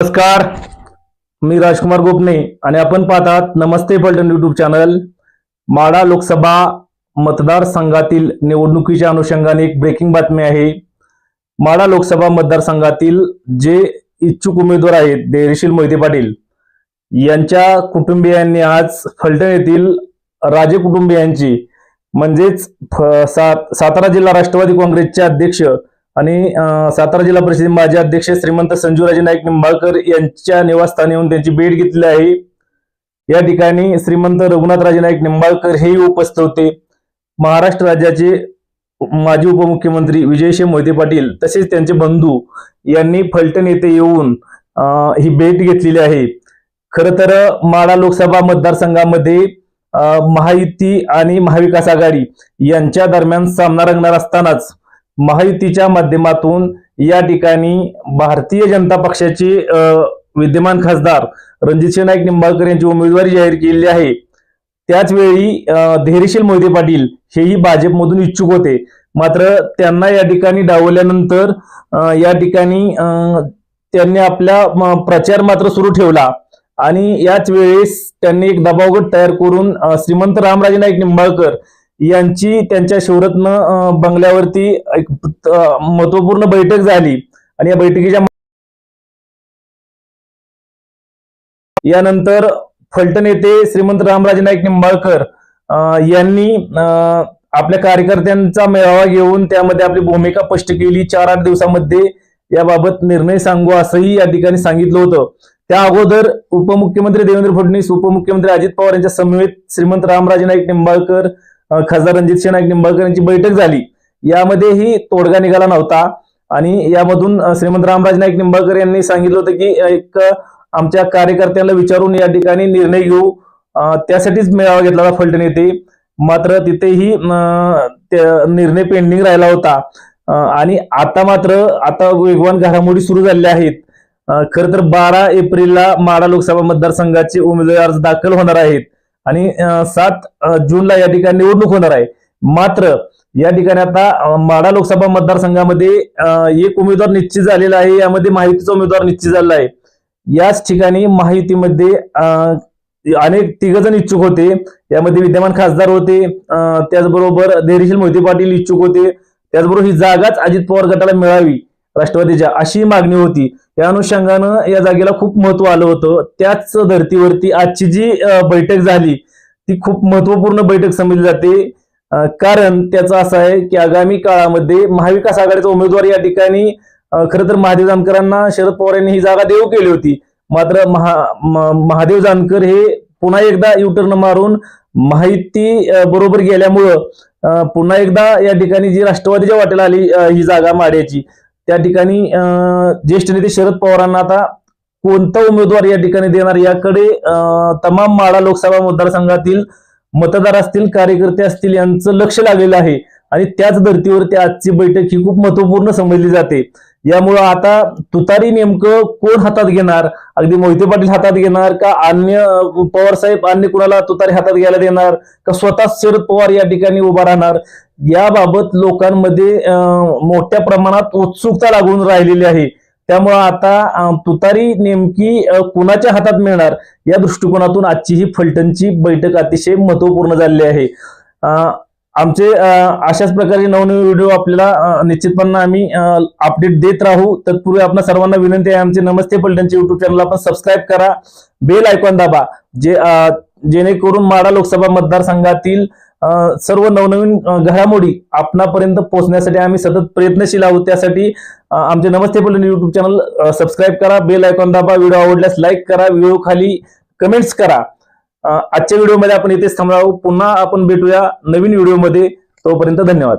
नमस्कार. मी राजकुमार गोपने आणि आपण पाहतात नमस्ते फलटण युट्यूब चॅनल माडा लोकसभा मतदारसंघातील निवडणुकीच्या अनुषंगाने एक ब्रेकिंग बातमी आहे. माडा लोकसभा मतदारसंघातील जे इच्छुक उमेदवार आहेत धैर्यशील मोहिते पाटील यांच्या कुटुंबियांनी आज फलटण येथील राजे कुटुंबियांची म्हणजेच फ- सात सातारा जिल्हा राष्ट्रवादी काँग्रेसचे अध्यक्ष आणि सातारा जिल्हा परिषद माजी अध्यक्ष श्रीमंत संजूराजे नाईक निंबाळकर यांच्या निवासस्थानी येऊन त्यांची भेट घेतली आहे. या ठिकाणी श्रीमंत रघुनाथराजे नाईक निंबाळकर हेही उपस्थित होते. महाराष्ट्र राज्याचे माजी उपमुख्यमंत्री विजयशे मोहिते पाटील तसेच त्यांचे बंधू यांनी फलटण येथे येऊन ही भेट घेतलेली आहे. खर तर माडा लोकसभा मतदारसंघामध्ये महायुती आणि महाविकास आघाडी यांच्या दरम्यान सामना रंगणार असतानाच महायुतीच्या माध्यमातून या ठिकाणी भारतीय जनता पक्षाचे विद्यमान खासदार रणजितसिंह नाईक निंबाळकर यांची उमेदवारी जाहीर केलेली आहे. त्याचवेळी धैर्यशील मोहिते पाटील हेही भाजपमधून इच्छुक होते. मात्र त्यांना या ठिकाणी डावल्यानंतर या ठिकाणी त्यांनी आपला प्रचार मात्र सुरू ठेवला. आणि याच वेळेस त्यांनी एक दबावगट तयार करून श्रीमंत रामराजे नाईक निंबाळकर यांची त्यांच्या शिवरत्न बंगल्यावरती एक महत्त्वपूर्ण बैठक झाली. आणि या बैठकीच्या यानंतर फलटण येथे श्रीमंत रामराजे नाईक निंबाळकर यांनी अं, आपल्या कार्यकर्त्यांचा मेळावा घेऊन त्यामध्ये आपली भूमिका स्पष्ट केली. चार आठ दिवसामध्ये याबाबत निर्णय सांगू असंही या ठिकाणी सांगितलं होतं. त्या अगोदर उपमुख्यमंत्री देवेंद्र फडणवीस उपमुख्यमंत्री अजित पवार यांच्या समवेत श्रीमंत रामराजे नाईक निंबाळकर खासदार रणजित नाईक निंबाळकर यांची बैठक झाली. यामध्येही तोडगा निघाला नव्हता. आणि यामधून श्रीमंत रामराज नाईक निंबाळकर यांनी सांगितलं होतं की एक आमच्या कार्यकर्त्यांना विचारून या ठिकाणी निर्णय घेऊ. त्यासाठीच मेळावा घेतला होता फलटण येथे मात्र तिथेही त्या- निर्णय पेंडिंग राहिला होता. आणि आता मात्र आता वेगवान घडामोडी सुरू झालेल्या आहेत. खर तर बारा एप्रिलला माडा लोकसभा मतदारसंघाचे उमेदवार अर्ज दाखल होणार आहेत. आणि सात जूनला या ठिकाणी निवडणूक होणार आहे. मात्र या ठिकाणी आता माडा माढा लोकसभा मतदारसंघामध्ये एक उमेदवार निश्चित झालेला आहे यामध्ये माहितीचा उमेदवार निश्चित झालेला आहे. याच ठिकाणी माहितीमध्ये अनेक तिघजण इच्छुक होते. यामध्ये विद्यमान खासदार होते त्याचबरोबर धैर्यशील मोहिते पाटील इच्छुक होते. त्याचबरोबर ही जागाच अजित पवार गटाला मिळावी राष्ट्रवादीच्या अशी मागणी होती. या अनुषंगानं या जागेला खूप महत्त्व आलं होतं. त्याच धर्तीवरती आजची जी बैठक झाली ती खूप महत्त्वपूर्ण बैठक समजली जाते. कारण त्याचं असं आहे की आगामी काळामध्ये महाविकास आघाडीचा उमेदवार या ठिकाणी खर खरं तर महादेव जानकरांना शरद पवार यांनी ही जागा देऊ केली होती. मात्र महा महादेव जानकर हे पुन्हा एकदा युटर्न मारून माहिती बरोबर गेल्यामुळं पुन्हा एकदा या ठिकाणी जी राष्ट्रवादीच्या वाटेला आली ही जागा माड्याची. त्या ठिकाणी ज्येष्ठ नेते शरद पवारांना आता कोणता उमेदवार या ठिकाणी देणार? याकडे तमाम माळा लोकसभा मतदारसंघातील मतदार असतील कार्यकर्ते असतील यांचं लक्ष लागलेलं आहे. आणि त्याच धर्तीवरती आजची बैठक ही खूप महत्त्वपूर्ण समजली जाते. यामुळं आता तुतारी नेमकं कोण हातात घेणार? अगदी मोहिते पाटील हातात घेणार का अन्य पवार साहेब अन्य कुणाला तुतारी हातात घ्यायला देणार? का स्वतः शरद पवार या ठिकाणी उभा राहणार? याबाबत लोकांमध्ये मोठ्या प्रमाणात उत्सुकता लागून राहिलेली आहे. त्यामुळं आता तुतारी नेमकी कुणाच्या हातात मिळणार? या दृष्टिकोनातून आजची ही फलटणची बैठक अतिशय महत्त्वपूर्ण झालेली आहे. आमचे अशाच प्रकारचे नवनवीन व्हिडिओ आपल्याला निश्चितपणे आम्ही अपडेट देत राहू. तत्पूर्वी आपण सर्वांना विनंती आहे आमचे नमस्ते पलटणचे युट्यूब चॅनल आपण सबस्क्राईब करा. बेल आयकॉन दाबा जे जेणेकरून माडा लोकसभा मतदारसंघातील सर्व नवनवीन घडामोडी आपणापर्यंत पोहोचण्यासाठी आम्ही सतत प्रयत्नशील आहोत. त्यासाठी आमचे Namaste Phaltan YouTube channel subscribe करा. बेल आयकॉन दाबा. व्हिडिओ आवडल्यास लाईक करा. व्हिडिओ खाली कमेंट्स करा. आजच्या व्हिडिओमध्ये आपण इथेच थांबणार आहोत. पुन्हा आपण भेटूया नवीन व्हिडिओमध्ये. तोपर्यंत धन्यवाद.